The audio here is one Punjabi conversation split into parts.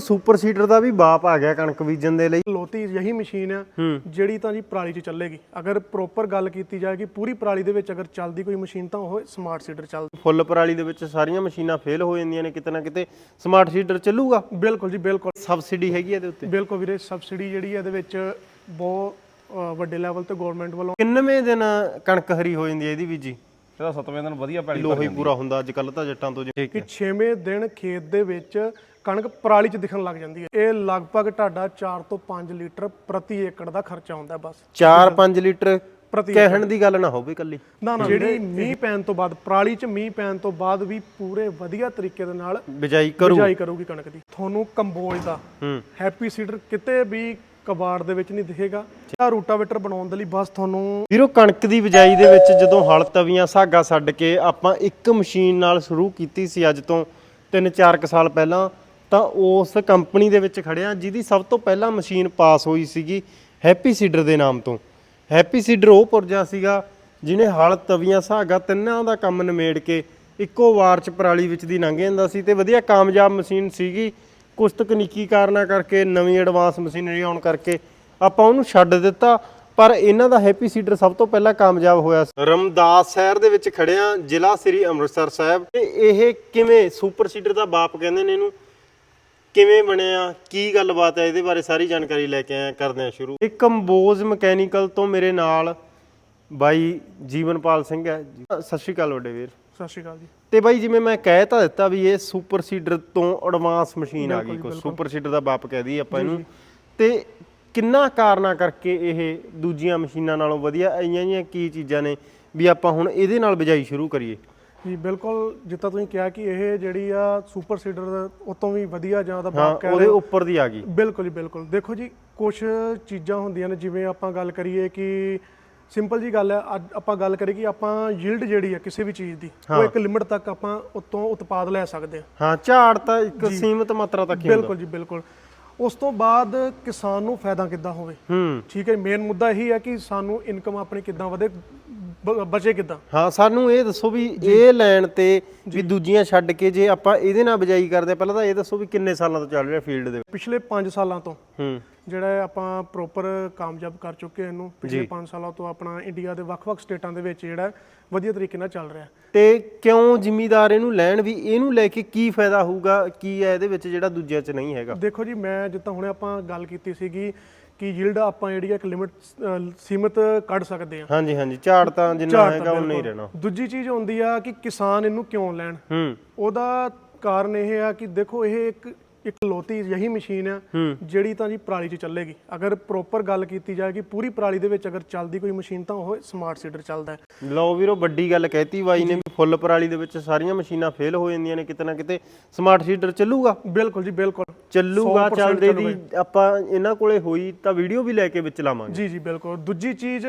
ਸੁਪਰ ਸੀਡਰ ਦਾ ਵੀ ਬਾਪ ਆ ਗਿਆ ਕਣਕ ਬੀਜਣ ਦੇ ਲਈ। ਲੋਤੀ ਯਹੀ ਮਸ਼ੀਨ ਆ ਜਿਹੜੀ ਤਾਂ ਜੀ ਪਰਾਲੀ 'ਚ ਚੱਲੇਗੀ। ਅਗਰ ਪ੍ਰੋਪਰ ਗੱਲ ਕੀਤੀ ਜਾਏਗੀ ਪੂਰੀ ਪਰਾਲੀ ਦੇ ਵਿੱਚ ਅਗਰ ਚੱਲਦੀ ਕੋਈ ਮਸ਼ੀਨ ਤਾਂ ਉਹ ਸਮਾਰਟ ਸੀਡਰ ਚੱਲਦੀ। ਫੁੱਲ ਪਰਾਲੀ ਦੇ ਵਿੱਚ ਸਾਰੀਆਂ ਮਸ਼ੀਨਾਂ ਫੇਲ ਹੋ ਜਾਂਦੀਆਂ ਨੇ ਕਿਤੇ ਨਾ ਕਿਤੇ ਸਮਾਰਟ ਸੀਡਰ ਚੱਲੂਗਾ? ਬਿਲਕੁਲ ਜੀ ਬਿਲਕੁਲ। ਸਬਸਿਡੀ ਹੈਗੀ ਇਹਦੇ ਉੱਤੇ? ਬਿਲਕੁਲ ਵੀਰੇ ਸਬਸਿਡੀ ਜਿਹੜੀ ਹੈ ਇਹਦੇ ਵਿੱਚ ਬਹੁਤ ਵੱਡੇ ਲੈਵਲ ਤੇ ਗਵਰਨਮੈਂਟ ਵੱਲੋਂ ਕਿੰਨਵੇਂ ਦਿਨ ਕਣਕ ਹਰੀ ਹੋ ਜਾਂਦੀ ਹੈ ਇਹਦੀ ਬੀਜੀ? ਇਹਦਾ ਸਤਵੇਂ ਦਿਨ ਵਧੀਆ ਪੈਲੀ ਲੋਹਾ ਪੂਰਾ ਹੁੰਦਾ ਅੱਜ ਕੱਲ ਤਾਂ ਜੱਟਾਂ ਤੋਂ ਜੀ। ਕਿ 6ਵੇਂ ਦਿਨ ਖੇਤ ਦੇ ਵਿੱਚ ਕਣਕ ਪਰਾਲੀ 'ਚ ਦਿਖਣ ਲੱਗ ਜਾਂਦੀ ਹੈ। ਇਹ ਲਗਭਗ ਤੁਹਾਡਾ 4 ਤੋਂ 5 ਲੀਟਰ ਪ੍ਰਤੀ ਏਕੜ ਦਾ ਖਰਚਾ ਆਉਂਦਾ ਬਸ। 4-5 ਲੀਟਰ ਪ੍ਰਤੀ ਕਹਿਣ ਦੀ ਗੱਲ ਨਾ ਹੋਵੇ ਕੱਲੀ ਨਾ ਨਾ ਜਿਹੜੀ ਮੀਂਹ ਪੈਣ ਤੋਂ ਬਾਅਦ ਪਰਾਲੀ 'ਚ ਮੀਂਹ ਪੈਣ ਤੋਂ ਬਾਅਦ ਵੀ ਪੂਰੇ ਵਧੀਆ ਤਰੀਕੇ ਦੇ ਨਾਲ ਬਿਜਾਈ ਕਰੂ ਬਿਜਾਈ ਕਰੂਗੀ ਕਣਕ ਦੀ। ਤੁਹਾਨੂੰ ਕੰਬੋਜ ਦਾ ਹੈਪੀ ਸੀਡਰ ਕਿਤੇ ਵੀ ਕਬਾੜ ਦੇ ਵਿੱਚ ਨਹੀਂ ਦਿਖੇਗਾ। ਆ ਰੂਟਾਵੇਟਰ ਬਣਾਉਣ ਦੇ ਲਈ ਬਸ ਤੁਹਾਨੂੰ ਵੀਰੋ ਕਣਕ ਦੀ ਬਿਜਾਈ ਦੇ ਵਿੱਚ ਜਦੋਂ ਹਲ ਤਵੀਆਂ ਸਾਗਾ ਛੱਡ ਕੇ ਆਪਾਂ ਇੱਕ ਮਸ਼ੀਨ ਨਾਲ ਸ਼ੁਰੂ ਕੀਤੀ ਸੀ ਅੱਜ ਤੋਂ 3-4 ਕੁ ਸਾਲ ਪਹਿਲਾਂ ਤਾਂ ਉਸ ਕੰਪਨੀ ਦੇ ਵਿੱਚ ਖੜਿਆ, ਜਿਹਦੀ ਸਭ ਤੋਂ ਪਹਿਲਾਂ ਮਸ਼ੀਨ ਪਾਸ ਹੋਈ ਸੀਗੀ ਹੈਪੀ ਸੀਡਰ ਦੇ ਨਾਮ ਤੋਂ। ਹੈਪੀ ਸੀਡਰ ਉਹ ਪੁਰਜਾ ਸੀਗਾ ਜਿਹਨੇ ਹਲ, ਤਵੀਆਂ, ਸਾਗਾ ਤਿੰਨਾਂ ਦਾ ਕੰਮ ਨਿਮੇੜ ਕੇ ਇੱਕੋ ਵਾਰ ਚ ਪਰਾਲੀ ਵਿੱਚ ਦੀ ਲੰਘ ਜਾਂਦਾ ਸੀ ਤੇ ਵਧੀਆ ਕਾਮਯਾਬ ਮਸ਼ੀਨ ਸੀਗੀ। ਕੁਝ ਤਕਨੀਕੀ ਕਾਰਨਾਂ ਕਰਕੇ, ਨਵੀਂ ਐਡਵਾਂਸ ਮਸ਼ੀਨਰੀ ਆਉਣ ਕਰਕੇ ਆਪਾਂ ਉਹਨੂੰ ਛੱਡ ਦਿੱਤਾ, ਪਰ ਇਹਨਾਂ ਦਾ ਹੈਪੀ ਸੀਡਰ ਸਭ ਤੋਂ ਪਹਿਲਾਂ ਕਾਮਯਾਬ ਹੋਇਆ ਸੀ। ਰਮਦਾਸ ਸ਼ਹਿਰ ਦੇ ਵਿੱਚ ਖੜਿਆ, ਜ਼ਿਲ੍ਹਾ ਸ੍ਰੀ ਅੰਮ੍ਰਿਤਸਰ ਸਾਹਿਬ। ਤੇ ਇਹ ਕਿਵੇਂ ਸੁਪਰ ਸੀਡਰ ਦਾ ਬਾਪ ਕਹਿੰਦੇ ਨੇ ਇਹਨੂੰ? ਕਿਵੇਂ ਬਣਿਆ? ਕੀ ਗੱਲਬਾਤ ਹੈ? ਇਹਦੇ ਬਾਰੇ ਸਾਰੀ ਜਾਣਕਾਰੀ ਲੈ ਕੇ ਆਇਆ ਕਰਦੇ ਆ ਸ਼ੁਰੂ। ਇਹ ਕੰਬੋਜ਼ ਮਕੈਨੀਕਲ ਤੋਂ ਮੇਰੇ ਨਾਲ ਬਾਈ ਜੀਵਨਪਾਲ ਸਿੰਘ ਹੈ। ਸਤਿ ਸ਼੍ਰੀ ਅਕਾਲ ਵੱਡੇ ਵੀਰ। ਸਤਿ ਸ਼੍ਰੀ ਅਕਾਲ ਜੀ। ਤੇ ਬਾਈ ਜਿਵੇਂ ਮੈਂ ਕਹਿ ਤਾਂ ਦਿੱਤਾ ਵੀ ਇਹ ਸੁਪਰ ਸੀਡਰ ਤੋਂ ਐਡਵਾਂਸ ਮਸ਼ੀਨ ਆ ਗਈ ਕੋ ਸੁਪਰ ਸੀਡਰ ਦਾ ਬਾਪ ਕਹਿ ਦਈਏ ਆਪਾਂ ਇਹਨੂੰ। ਤੇ ਕਿੰਨਾ ਕਾਰਨਾ ਕਰਕੇ ਇਹ ਦੂਜੀਆਂ ਮਸ਼ੀਨਾਂ ਨਾਲੋਂ ਵਧੀਆ? ਆਈਆਂ ਜੀਆਂ ਕੀ ਚੀਜ਼ਾਂ ਨੇ? ਵੀ ਆਪਾਂ ਹੁਣ ਇਹਦੇ ਨਾਲ ਬਿਜਾਈ ਸ਼ੁਰੂ ਕਰੀਏ। ਜੀ ਬਿਲਕੁਲ ਜਿੱਦਾਂ ਤੁਸੀਂ ਕਿਹਾ ਕਿ ਇਹ ਜਿਹੜੀ ਆ ਸੁਪਰ ਸੀਡਰ ਉਹ ਤੋਂ ਵੀ ਵਧੀਆ ਜਾਂ ਹਾਂ ਬਾਪ ਕਹਿ ਉਹਦੇ। ਉੱਪਰ ਦੀ ਆ ਗਈ। ਬਿਲਕੁਲ ਜੀ ਬਿਲਕੁਲ। ਦੇਖੋ ਜੀ ਕੁਝ ਚੀਜ਼ਾਂ ਹੁੰਦੀਆਂ ਨੇ ਜਿਵੇਂ ਆਪਾਂ ਗੱਲ ਕਰੀਏ ਕਿ ਸਿੰਪਲ ਜੀ ਗੱਲ ਹੈ ਅੱਜ ਆਪਾਂ ਗੱਲ ਕਰੀਏ ਕਿ ਆਪਾਂ ਯੀਲਡ ਜਿਹੜੀ ਹੈ ਕਿਸੇ ਵੀ ਚੀਜ਼ ਦੀ ਉਹ ਇੱਕ ਲਿਮਿਟ ਤੱਕ ਆਪਾਂ ਉਤੋਂ ਉਤਪਾਦ ਲੈ ਸਕਦੇ ਹਾਂ। ਹਾਂ ਝਾੜ ਤਾਂ ਇੱਕ ਸੀਮਿਤ ਮਾਤਰਾ ਤੱਕ ਹੀ ਹੁੰਦਾ। ਬਿਲਕੁਲ ਜੀ ਬਿਲਕੁਲ। ਉਸ ਤੋਂ ਬਾਅਦ ਕਿਸਾਨ ਨੂੰ ਫਾਇਦਾ ਕਿੱਦਾਂ ਹੋਵੇ? ਹੂੰ। ਠੀਕ ਹੈ ਮੇਨ ਮੁੱਦਾ ਇਹੀ ਹੈ ਕਿ ਸਾਨੂੰ ਇਨਕਮ ਆਪਣੀ ਕਿੱਦਾਂ ਵਧੇ। ਬ- ਬਚੇ ਕਿੱਦਾਂ? ਹਾਂ ਸਾਨੂੰ ਇਹ ਦੱਸੋ ਵੀ ਇਹ ਲੈਣ ਤੇ ਵੀ ਦੂਜੀਆਂ ਛੱਡ ਕੇ ਜੇ ਆਪਾਂ ਇਹਦੇ ਨਾਲ ਬਿਜਾਈ ਕਰਦੇ ਹਾਂ, ਪਹਿਲਾਂ ਤਾਂ ਇਹ ਦੱਸੋ ਵੀ ਕਿੰਨੇ ਸਾਲਾਂ ਤੋਂ ਚੱਲ ਰਿਹਾ ਫੀਲਡ ਦੇ ਵਿੱਚ? ਪਿਛਲੇ 5 ਸਾਲਾਂ ਤੋਂ। ਹੂੰ। ਜਿਹੜਾ ਆਪਾਂ ਪ੍ਰੋਪਰ ਕਾਮਯਾਬ ਕਰ ਚੁੱਕੇ ਹਾਂ ਇਹਨੂੰ ਪਿਛਲੇ 5 ਸਾਲਾਂ ਤੋਂ ਆਪਣਾ ਇੰਡੀਆ ਦੇ ਵੱਖ-ਵੱਖ ਸਟੇਟਾਂ ਦੇ ਵਿੱਚ ਜਿਹੜਾ ਵਧੀਆ ਤਰੀਕੇ ਨਾਲ ਚੱਲ ਰਿਹਾ। ਤੇ ਕਿਉਂ ਜ਼ਿਮੀਦਾਰ ਇਹਨੂੰ ਲੈਣ ਵੀ ਇਹਨੂੰ ਲੈ ਕੇ ਕੀ ਫਾਇਦਾ ਹੋਊਗਾ ਕੀ ਹੈ ਇਹਦੇ ਵਿੱਚ ਜਿਹੜਾ ਦੂਜਿਆਂ 'ਚ ਨਹੀਂ ਹੈਗਾ? ਦੇਖੋ ਜੀ ਮੈਂ ਜਿੱਦਾਂ ਹੁਣੇ ਆਪਾਂ ਗੱਲ ਕੀਤੀ ਸੀਗੀ ਕਿ ਯੀਲਡ ਆਪਾਂ ਜਿਹੜੀ ਹੈ ਇੱਕ ਲਿਮਿਟ ਸੀਮਿਤ ਕੱਢ ਸਕਦੇ ਹਾਂ ਹਾਂਜੀ ਹਾਂਜੀ ਝਾੜ ਤਾਂ ਜਿੰਨਾ ਹੈਗਾ ਉਨਾ ਹੀ। ਰਹਿਣਾ। ਦੂਜੀ ਚੀਜ਼ ਹੁੰਦੀ ਆ ਕਿ ਕਿਸਾਨ ਇਹਨੂੰ ਕਿਉਂ ਲੈਣ? ਹੂੰ। ਉਹਦਾ ਕਾਰਨ ਇਹ ਆ ਕਿ ਦੇਖੋ ਇਹ ਇੱਕ ਇੱਕ ਲੋਤੀ ਯਹੀ ਮਸ਼ੀਨ ਆ ਜਿਹੜੀ ਤਾਂ ਜੀ ਪਰਾਲੀ 'ਚ ਚੱਲੇਗੀ। ਅਗਰ ਪ੍ਰੋਪਰ ਗੱਲ ਕੀਤੀ ਜਾਏਗੀ ਪੂਰੀ ਪਰਾਲੀ ਦੇ ਵਿੱਚ ਅਗਰ ਚੱਲਦੀ ਕੋਈ ਮਸ਼ੀਨ ਤਾਂ ਉਹ ਸਮਾਰਟ ਸੀਡਰ ਚੱਲਦਾ ਹੈ। ਲਓ ਵੀਰੋ ਵੱਡੀ ਗੱਲ ਕਹਿਤੀ ਬਾਈ ਨੇ ਵੀ ਫੁੱਲ ਪਰਾਲੀ ਦੇ ਵਿੱਚ ਸਾਰੀਆਂ ਮਸ਼ੀਨਾਂ ਫੇਲ ਹੋ ਜਾਂਦੀਆਂ ਨੇ ਕਿਤੇ ਨਾ ਕਿਤੇ ਸਮਾਰਟ ਸੀਡਰ ਚੱਲੂਗਾ? ਬਿਲਕੁਲ ਜੀ ਬਿਲਕੁਲ। ਚੱਲੂਗਾ 100% ਚੱਲਦੇ ਦੀ ਆਪਾਂ ਇਹਨਾਂ ਕੋਲੇ ਹੋਈ ਤਾਂ ਵੀਡੀਓ ਵੀ ਲੈ ਕੇ ਵਿੱਚ ਲਾਵਾਂਗੇ। ਜੀ ਜੀ ਬਿਲਕੁਲ। ਦੂਜੀ ਚੀਜ਼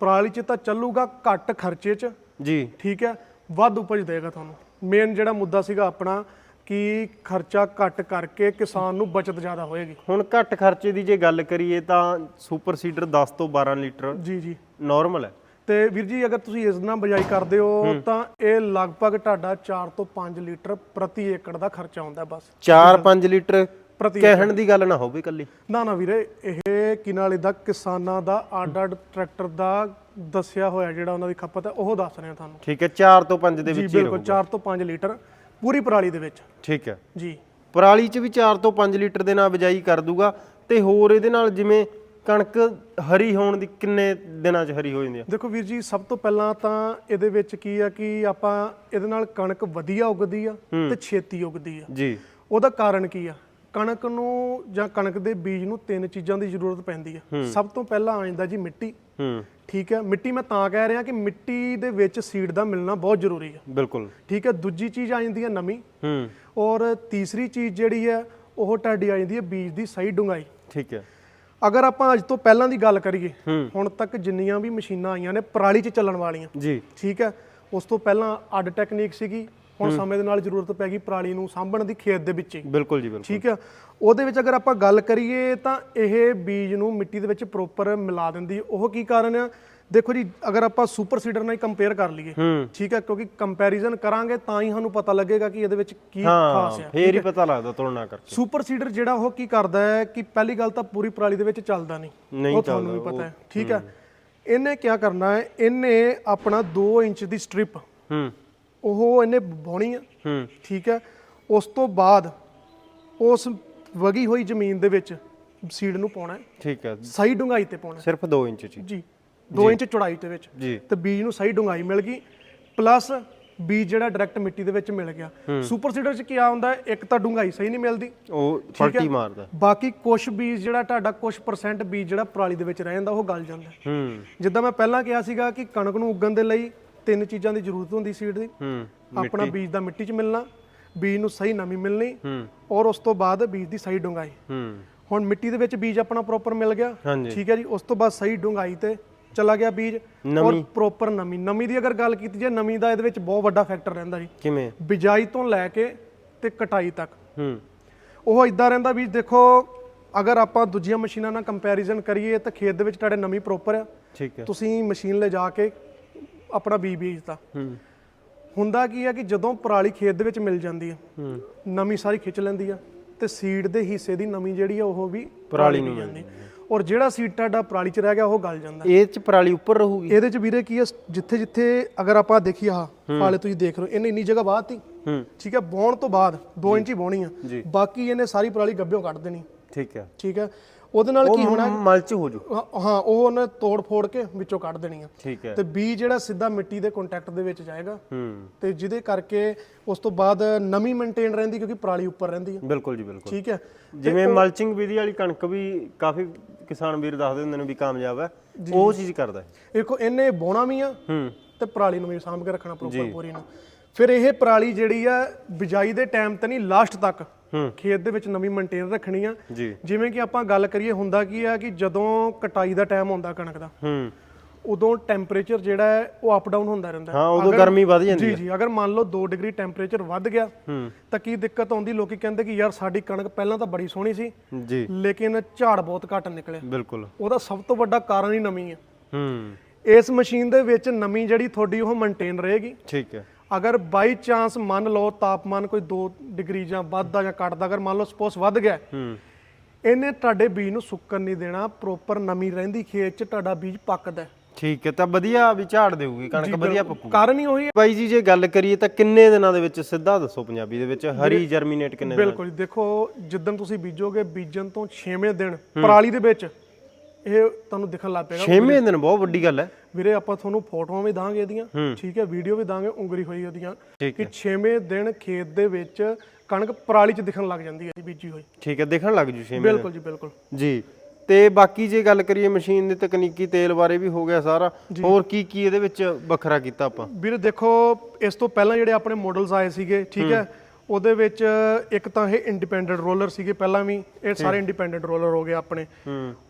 ਪਰਾਲੀ 'ਚ ਤਾਂ ਚੱਲੂਗਾ ਘੱਟ ਖਰਚੇ 'ਚ। ਜੀ। ਠੀਕ ਹੈ? ਵੱਧ ਉਪਜ ਦੇਗਾ ਤੁਹਾਨੂੰ। ਮੇਨ ਜਿਹੜਾ ਮੁੱਦਾ ਸੀਗਾ ਆਪਣਾ ਕਿ ਖਰਚਾ ਘੱਟ ਕਰਕੇ ਕਿਸਾਨ ਨੂੰ ਬਚਤ ਜ਼ਿਆਦਾ ਹੋਏਗੀ? ਹੁਣ ਘੱਟ ਖਰਚੇ ਦੀ ਜੇ ਗੱਲ ਕਰੀਏ ਤਾਂ ਸੁਪਰ ਸੀਡਰ 10 ਤੋਂ 12 ਲੀਟਰ ਜੀ ਜੀ। ਨਾਰਮਲ ਹੈ। ਤੇ ਵੀਰ ਜੀ ਅਗਰ ਤੁਸੀਂ ਇਸ ਨਾਲ ਬਜਾਈ ਕਰਦੇ ਹੋ ਤਾਂ ਇਹ ਲਗਭਗ ਤੁਹਾਡਾ 4 ਤੋਂ 5 ਲੀਟਰ ਪ੍ਰਤੀ ਏਕੜ ਦਾ ਖਰਚਾ ਆਉਂਦਾ ਬਸ। 4-5 ਲੀਟਰ ਪ੍ਰਤੀ ਕਹਿਣ ਦੀ ਗੱਲ ਨਾ ਹੋਵੇ ਕੱਲੀ ਨਾ ਨਾ ਵੀਰੇ ਇਹ ਕੀ ਨਾਲ ਇਹਦਾ ਕਿਸਾਨਾਂ ਦਾ ਅੱਡ ਅੱਡ ਟਰੈਕਟਰ ਦਾ ਦੱਸਿਆ ਹੋਇਆ ਜਿਹੜਾ ਉਹਨਾਂ ਦੀ ਖਪਤ ਹੈ ਉਹ ਦੱਸ ਰਹੇ ਹਾਂ ਤੁਹਾਨੂੰ। ਠੀਕ ਹੈ 4 ਤੋਂ 5 ਦੇ ਵਿੱਚ ਹੀ ਬਿਲਕੁਲ 4 ਤੋਂ 5 ਲੀਟਰ। ਪੂਰੀ ਪਰਾਲੀ ਦੇ ਵਿੱਚ। ਠੀਕ ਹੈ। ਜੀ। ਪਰਾਲੀ 'ਚ ਵੀ 4 ਤੋਂ 5 ਲੀਟਰ ਦੇ ਨਾਲ ਬਿਜਾਈ ਕਰ ਦੂਗਾ ਤੇ ਹੋਰ ਇਹਦੇ ਨਾਲ ਜਿਵੇਂ ਕਣਕ ਹਰੀ ਹੋਣ ਦੀ ਕਿੰਨੇ ਦਿਨਾਂ 'ਚ ਹਰੀ ਹੋ ਜਾਂਦੀ ਆ? ਦੇਖੋ ਵੀਰ ਜੀ ਸਭ ਤੋਂ ਪਹਿਲਾਂ ਤਾਂ ਇਹਦੇ ਵਿੱਚ ਕੀ ਆ ਕਿ ਆਪਾਂ ਇਹਦੇ ਨਾਲ ਕਣਕ ਵਧੀਆ ਉਗਦੀ ਆ ਤੇ ਛੇਤੀ ਉਗਦੀ ਆ। ਜੀ। ਉਹਦਾ ਕਾਰਨ ਕੀ ਆ? ਕਣਕ ਨੂੰ ਜਾਂ ਕਣਕ ਦੇ ਬੀਜ ਨੂੰ ਤਿੰਨ ਚੀਜ਼ਾਂ ਦੀ ਜ਼ਰੂਰਤ ਪੈਂਦੀ ਆ। ਸਭ ਤੋਂ ਪਹਿਲਾਂ ਆ ਜਾਂਦਾ ਜੀ ਮਿੱਟੀ। ਹੂੰ। ਠੀਕ ਹੈ ਮਿੱਟੀ ਮੈਂ ਤਾਂ ਕਹਿ ਰਿਹਾ ਕਿ ਮਿੱਟੀ ਦੇ ਵਿੱਚ ਸੀਡ ਦਾ ਮਿਲਣਾ ਬਹੁਤ ਜ਼ਰੂਰੀ ਆ। ਬਿਲਕੁਲ। ਠੀਕ ਹੈ ਦੂਜੀ ਚੀਜ਼ ਆ ਜਾਂਦੀ ਹੈ ਨਮੀ। ਹੂੰ। ਔਰ ਤੀਸਰੀ ਚੀਜ਼ ਜਿਹੜੀ ਹੈ ਉਹ ਤੁਹਾਡੀ ਆ ਜਾਂਦੀ ਹੈ ਬੀਜ ਦੀ ਸਹੀ ਡੁੰਗਾਈ ਠੀਕ ਹੈ ਅਗਰ ਆਪਾਂ ਅੱਜ ਤੋਂ ਪਹਿਲਾਂ ਦੀ ਗੱਲ ਕਰੀਏ ਹੁਣ ਤੱਕ ਜਿੰਨੀਆਂ ਵੀ ਮਸ਼ੀਨਾਂ ਆਈਆਂ ਨੇ ਪਰਾਲੀ 'ਚ ਚੱਲਣ ਵਾਲੀਆਂ। ਜੀ। ਠੀਕ ਹੈ ਉਸ ਤੋਂ ਪਹਿਲਾਂ ਅੱਡ ਟੈਕਨੀਕ ਸੀਗੀ। ਹੁਣ ਸਮੇਂ ਦੇ ਨਾਲ ਜ਼ਰੂਰਤ ਪੈ ਗਈ ਪਰਾਲੀ ਨੂੰ ਸਾਂਭਣ ਦੀ ਖੇਤ ਦੇ ਵਿੱਚ ਹੀ। ਬਿਲਕੁਲ ਜੀ ਬਿਲਕੁਲ। ਠੀਕ ਆ? ਉਹਦੇ ਵਿੱਚ ਅਗਰ ਆਪਾਂ ਗੱਲ ਕਰੀਏ ਤਾਂ ਇਹ ਬੀਜ ਨੂੰ ਮਿੱਟੀ ਦੇ ਵਿੱਚ ਪ੍ਰੋਪਰ ਮਿਲਾ ਦਿੰਦੀ। ਉਹ ਕੀ ਕਾਰਨ ਆ? ਦੇਖੋ ਜੀ ਅਗਰ ਆਪਾਂ ਸੁਪਰ ਸੀਡਰ ਨਾਲ ਕੰਪੇਅਰ ਕਰ ਲਈਏ ਠੀਕ ਹੈ ਕਿਉਂਕਿ ਕੰਪੈਰੀਜ਼ਨ ਕਰਾਂਗੇ ਤਾਂ ਹੀ ਸਾਨੂੰ ਪਤਾ ਲੱਗੇਗਾ ਕਿ ਇਹਦੇ ਵਿੱਚ ਕੀ ਖਾਸ ਹੈ ਫੇਰ ਹੀ ਪਤਾ ਲੱਗਦਾ ਤੁਲਨਾ ਕਰਕੇ। ਸੁਪਰ ਸੀਡਰ ਜਿਹੜਾ ਉਹ ਕੀ ਕਰਦਾ ਹੈ ਕਿ ਪਹਿਲੀ ਗੱਲ ਤਾਂ ਪੂਰੀ ਪਰਾਲੀ ਦੇ ਵਿੱਚ ਚੱਲਦਾ ਨਹੀਂ। ਨਹੀਂ ਉਹ ਤੁਹਾਨੂੰ ਵੀ ਪਤਾ ਹੈ। ਠੀਕ ਹੈ। ਇਹਨੇ ਕੀ ਕਰਨਾ ਹੈ? ਇਹਨੇ ਆਪਣਾ 2 ਇੰਚ ਦੀ ਸਟ੍ਰਿਪ ਹੂੰ। ਉਹ ਇਹਨੇ ਬਾਉਣੀ ਆ। ਹੂੰ। ਠੀਕ ਹੈ। ਉਸ ਤੋਂ ਬਾਅਦ ਉਸ ਵਗੀ ਹੋਈ ਜ਼ਮੀਨ ਦੇ ਵਿੱਚ ਸੀਡ ਨੂੰ ਪਾਉਣਾ ਹੈ। ਠੀਕ ਹੈ। ਸਹੀ ਡੂੰਘਾਈ ਤੇ ਪਾਉਣਾ ਸਿਰਫ 2 ਇੰਚ ਹੈ। ਜੀ। 2 ਇੰਚ ਚੌੜਾਈ ਦੇ ਵਿੱਚ। ਜੀ। ਤੇ ਬੀਜ ਨੂੰ ਸਹੀ ਡੂੰਘਾਈ ਮਿਲ ਗਈ। ਪਲੱਸ ਬੀਜ ਜਿਹੜਾ ਡਾਇਰੈਕਟ ਮਿੱਟੀ ਦੇ ਵਿੱਚ ਮਿਲ ਗਿਆ। ਸੁਪਰ ਸੀਡਰ ਚ ਕੀ ਹੁੰਦਾ ਹੈ? ਇੱਕ ਤਾਂ ਡੂੰਘਾਈ ਸਹੀ ਨਹੀਂ ਮਿਲਦੀ। ਉਹ ਫਲਟੀ ਮਾਰਦਾ। ਬਾਕੀ ਕੁਝ ਬੀਜ ਜਿਹੜਾ ਤੁਹਾਡਾ ਕੁਝ ਪਰਸੈਂਟ ਬੀਜ ਜਿਹੜਾ ਪਰਾਲੀ ਦੇ ਵਿੱਚ ਰਹਿ ਜਾਂਦਾ ਉਹ ਗਲ ਜਾਂਦਾ ਹੈ। ਹੂੰ। ਜਿੱਦਾਂ ਮੈਂ ਪਹਿਲਾਂ ਕਿਹਾ ਸੀਗਾ ਕਿ ਕਣਕ ਨੂੰ ਉਗਣ ਦੇ ਲਈ ਤਿੰਨ ਚੀਜ਼ਾਂ ਦੀ ਜ਼ਰੂਰਤ ਹੁੰਦੀ ਸੀਡ ਦੀ। ਹੂੰ ਆਪਣਾ ਬੀਜ ਦਾ ਮਿੱਟੀ 'ਚ ਮਿਲਣਾ ਬੀਜ ਨੂੰ ਸਹੀ ਨਮੀ ਮਿਲਣੀ ਹੂੰ। ਔਰ ਉਸ ਤੋਂ ਬਾਅਦ ਬੀਜ ਦੀ ਸਹੀ ਡੂੰਘਾਈ। ਹੂੰ। ਹੁਣ ਮਿੱਟੀ ਦੇ ਵਿੱਚ ਬੀਜ ਆਪਣਾ ਪ੍ਰੋਪਰ ਮਿਲ ਗਿਆ। ਠੀਕ ਹੈ ਜੀ ਉਸ ਤੋਂ ਬਾਅਦ ਸਹੀ ਡੂੰਘਾਈ ਤੇ ਚਲਾ ਗਿਆ ਬੀਜ। ਔਰ ਪ੍ਰੋਪਰ ਨਮੀ। ਨਮੀ ਦੀ ਅਗਰ ਗੱਲ ਕੀਤੀ ਜਾਏ ਨਮੀ ਦਾ ਇਹਦੇ ਵਿੱਚ ਬਹੁਤ ਵੱਡਾ ਫੈਕਟਰ ਰਹਿੰਦਾ ਜੀ। ਕਿਵੇਂ? ਬਿਜਾਈ ਤੋਂ ਲੈ ਕੇ ਤੇ ਕਟਾਈ ਤੱਕ। ਹੂੰ। ਉਹ ਇਦਾਂ ਰਹਿੰਦਾ ਵੀ ਦੇਖੋ ਅਗਰ ਆਪਾਂ ਦੂਜੀਆਂ ਮਸ਼ੀਨਾਂ ਨਾਲ ਕੰਪੈਰੀਜ਼ਨ ਕਰੀਏ ਤਾਂ ਖੇਤ ਦੇ ਵਿੱਚ ਤੁਹਾਡੇ ਨਮੀ ਪ੍ਰੋਪਰ ਆ। ਠੀਕ ਹੈ। ਤੁਸੀਂ ਮਸ਼ੀਨ ਲੈ ਜਾ ਕੇ ਆਪਣਾ ਬੀਜ ਬੀਜਦਾ ਹੂੰ। ਹੁੰਦਾ ਕੀ ਹੈ ਕਿ ਜਦੋਂ ਪਰਾਲੀ ਖੇਤ ਦੇ ਵਿੱਚ ਮਿਲ ਜਾਂਦੀ ਹੈ ਹੂੰ। ਨਮੀ ਸਾਰੀ ਖਿੱਚ ਲੈਂਦੀ ਆ ਤੇ ਸੀਡ ਦੇ ਹਿੱਸੇ ਦੀ ਨਮੀ ਜਿਹੜੀ ਆ ਉਹ ਵੀ ਪਰਾਲੀ ਨੂੰ ਜਾਂਦੀ ਔਰ ਜਿਹੜਾ ਸੀਡ ਤੁਹਾਡਾ ਪਰਾਲੀ 'ਚ ਰਹਿ ਗਿਆ ਉਹ ਗਲ ਜਾਂਦਾ। ਇਹ ਚ ਪਰਾਲੀ ਉੱਪਰ ਰਹੂਗੀ। ਇਹਦੇ 'ਚ ਵੀਰੇ ਕੀ ਹੈ ਜਿੱਥੇ ਜਿੱਥੇ ਅਗਰ ਆਪਾਂ ਦੇਖੀਏ ਆਹ ਫਾਲੇ ਤੁਸੀਂ ਦੇਖ ਰਹੇ ਹੋ ਇਹਨੇ ਇੰਨੀ ਜਗ੍ਹਾ ਬਾਹਤੀ ਹੂੰ। ਠੀਕ ਹੈ ਬੌਣ ਤੋਂ ਬਾਅਦ 2 ਇੰਚ ਹੀ ਬੌਣੀ ਆ। ਬਾਕੀ ਇਹਨੇ ਸਾਰੀ ਪਰਾਲੀ ਗੱਭਿਓਂ ਕੱਢ ਦੇਣੀ। ਠੀਕ ਹੈ ਠੀਕ ਹੈ ਉਹਦੇ ਨਾਲ ਕੀ ਹੋਣਾ? ਮਲਚ ਹੋ ਜੂ। ਹਾਂ- ਉਹ ਉਹਨੇ ਤੋੜ ਫੋੜ ਕੇ ਵਿੱਚੋਂ ਕੱਢ ਦੇਣੀ ਆ। ਠੀਕ ਹੈ। ਤੇ ਬੀਜ ਜਿਹੜਾ ਸਿੱਧਾ ਮਿੱਟੀ ਦੇ ਕੰਟੈਕਟ ਦੇ ਵਿੱਚ ਜਾਏਗਾ। ਹੂੰ। ਤੇ ਜਿਹਦੇ ਕਰਕੇ ਉਸ ਤੋਂ ਬਾਅਦ ਨਮੀ ਮੇਨਟੇਨ ਰਹਿੰਦੀ ਕਿਉਂਕਿ ਪਰਾਲੀ ਉੱਪਰ ਰਹਿੰਦੀ ਹੈ ਬਿਲਕੁਲ ਜੀ ਬਿਲਕੁਲ। ਠੀਕ ਹੈ। ਜਿਵੇਂ ਮਲਚਿੰਗ ਵਿਧੀ ਵਾਲੀ ਕਣਕ ਵੀ ਕਾਫੀ ਕਿਸਾਨ ਵੀਰ ਦੱਸਦੇ ਹੁੰਦੇ ਨੇ ਵੀ ਕਾਮਯਾਬ ਹੈ। ਉਹ ਚੀਜ਼ ਕਰਦਾ ਹੈ। ਦੇਖੋ ਇਹਨੇ ਬੋਣਾ ਵੀ ਆ ਹੂੰ। ਤੇ ਪਰਾਲੀ ਨੂੰ ਵੀ ਸਾਂਭ ਕੇ ਰੱਖਣਾ ਪ੍ਰੋਪਰ ਪੂਰੀ ਨੂੰ। ਫਿਰ ਇਹ ਪਰਾਲੀ ਜਿਹੜੀ ਆ ਬਿਜਾਈ ਦੇ ਟਾਈਮ ਤੇ ਨਹੀਂ ਲਾਸਟ ਤੱਕ। ਖੇਤ ਦੇ ਵਿੱਚ ਨਵੀਂ ਮੇਨਟੇਨ ਰੱਖਣੀ ਆ। ਜੀ। ਜਿਵੇਂ ਕਿ ਆਪਾਂ ਗੱਲ ਕਰੀਏ ਹੁੰਦਾ ਕੀ ਆ ਕਿ ਜਦੋਂ ਕਟਾਈ ਦਾ ਟਾਈਮ ਹੁੰਦਾ ਕਣਕ ਦਾ ਹੂੰ। ਉਦੋਂ ਟੈਂਪਰੇਚਰ ਜਿਹੜਾ ਹੈ ਉਹ ਅਪ ਡਾਊਨ ਹੁੰਦਾ ਰਹਿੰਦਾ। ਹੈ। ਹਾਂ ਉਦੋਂ ਗਰਮੀ ਵਧ ਜਾਂਦੀ ਜੀ ਹੈ। ਜੀ ਅਗਰ ਮੰਨ ਲਓ 2 ਡਿਗਰੀ ਟੈਂਪਰੇਚਰ ਵੱਧ ਗਿਆ ਹੂੰ। ਤਾਂ ਕੀ ਦਿੱਕਤ ਆਉਂਦੀ? ਲੋਕੀ ਕਹਿੰਦੇ ਕਿ ਯਾਰ ਸਾਡੀ ਕਣਕ ਪਹਿਲਾਂ ਤਾਂ ਬੜੀ ਸੋਹਣੀ ਸੀ ਜੀ। ਲੇਕਿਨ ਝਾੜ ਬਹੁਤ ਘੱਟ ਨਿਕਲਿਆ। ਬਿਲਕੁਲ। ਉਹਦਾ ਸਭ ਤੋਂ ਵੱਡਾ ਕਾਰਨ ਹੀ ਨਮੀ ਹੈ ਹੂੰ। ਇਸ ਮਸ਼ੀਨ ਦੇ ਵਿੱਚ ਨਮੀ ਜਿਹੜੀ ਤੁਹਾਡੀ ਉਹ ਮੇਨਟੇਨ ਰਹੇਗੀ। ਠੀਕ ਹੈ। ਅਗਰ ਬਾਈ ਚਾਂਸ ਮੰਨ ਲਓ ਤਾਪਮਾਨ ਕੋਈ 2 ਡਿਗਰੀ ਜਾਂ ਵੱਧਦਾ ਜਾਂ ਘਟਦਾ ਅਗਰ ਮੰਨ ਲਓ ਸਪੋਸ ਵੱਧ ਗਿਆ ਹੂੰ। ਇਹਨੇ ਤੁਹਾਡੇ ਬੀਜ ਨੂੰ ਸੁੱਕਣ ਨਹੀਂ ਦੇਣਾ ਪ੍ਰੋਪਰ ਨਮੀ ਰਹਿੰਦੀ ਖੇਤ 'ਚ ਤੁਹਾਡਾ ਬੀਜ ਪੱਕਦਾ ਹੈ। ਠੀਕ ਹੈ ਤਾਂ ਵਧੀਆ ਵੀ ਝਾੜ ਦੇਊਗੀ ਕਣਕ ਵਧੀਆ ਪੱਕੂ ਕਾਰਨ ਹੀ ਉਹੀ ਹੈ। ਬਾਈ ਜੀ ਜੇ ਗੱਲ ਕਰੀਏ ਤਾਂ ਕਿੰਨੇ ਦਿਨਾਂ ਦੇ ਵਿੱਚ ਸਿੱਧਾ ਦੱਸੋ ਪੰਜਾਬੀ ਦੇ ਵਿੱਚ ਹਰੀ ਜਰਮੀਨੇਟ ਕਿੰਨੇ ਦਿਨਾਂ ਬਿਲਕੁਲ ਜੀ, ਦੇਖੋ ਜਿੱਦਣ ਤੁਸੀਂ ਬੀਜੋਗੇ ਬੀਜਣ ਤੋਂ 6ਵੇਂ ਦਿਨ ਪਰਾਲੀ ਦੇ ਵਿੱਚ। ਇਹ ਤੁਹਾਨੂੰ ਦਿਖਣ ਲੱਗ ਪਏਗਾ। 6ਵੇਂ ਦਿਨ ਬਹੁਤ ਵੱਡੀ ਗੱਲ ਹੈ। ਵੀਰੇ ਆਪਾਂ ਤੁਹਾਨੂੰ ਫੋਟੋਆਂ ਵੀ ਦਾਂਗੇ ਇਹਦੀਆਂ। ਠੀਕ ਹੈ ਵੀਡੀਓ ਵੀ ਦਾਂਗੇ ਉਂਗਰੀ ਹੋਈ ਉਹਦੀਆਂ। ਕਿ 6ਵੇਂ ਦਿਨ ਖੇਤ ਦੇ ਵਿੱਚ ਕਣਕ ਪਰਾਲੀ 'ਚ ਦਿਖਣ ਲੱਗ ਜਾਂਦੀ ਹੈ ਜੀ ਬੀਜੀ ਹੋਈ। ਠੀਕ ਹੈ ਦੇਖਣ ਲੱਗ ਜੂ 6ਵੇਂ ਬਿਲਕੁਲ ਜੀ ਬਿਲਕੁਲ। ਜੀ। ਤੇ ਬਾਕੀ ਜੇ ਗੱਲ ਕਰੀਏ ਮਸ਼ੀਨ ਦੇ ਤਕਨੀਕੀ ਤੇਲ ਬਾਰੇ ਵੀ ਹੋ ਗਿਆ ਸਾਰਾ ਹੋਰ ਕੀ ਕੀ ਇਹਦੇ ਵਿੱਚ ਵੱਖਰਾ ਕੀਤਾ ਆਪਾਂ? ਵੀਰੇ ਦੇਖੋ ਇਸ ਤੋਂ ਪਹਿਲਾਂ ਜਿਹੜੇ ਆਪਣੇ ਮਾਡਲਸ ਆਏ ਸੀਗੇ ਠੀਕ ਹੈ ਉਹਦੇ ਵਿੱਚ ਇੱਕ ਤਾਂ ਇਹ ਇੰਡੀਪੈਂਡੈਂਟ ਰੋਲਰ ਸੀਗੇ ਪਹਿਲਾਂ ਵੀ ਇਹ ਸਾਰੇ ਇੰਡੀਪੈਂਡੈਂਟ ਰੋਲਰ ਹੋ ਗਏ ਆਪਣੇ।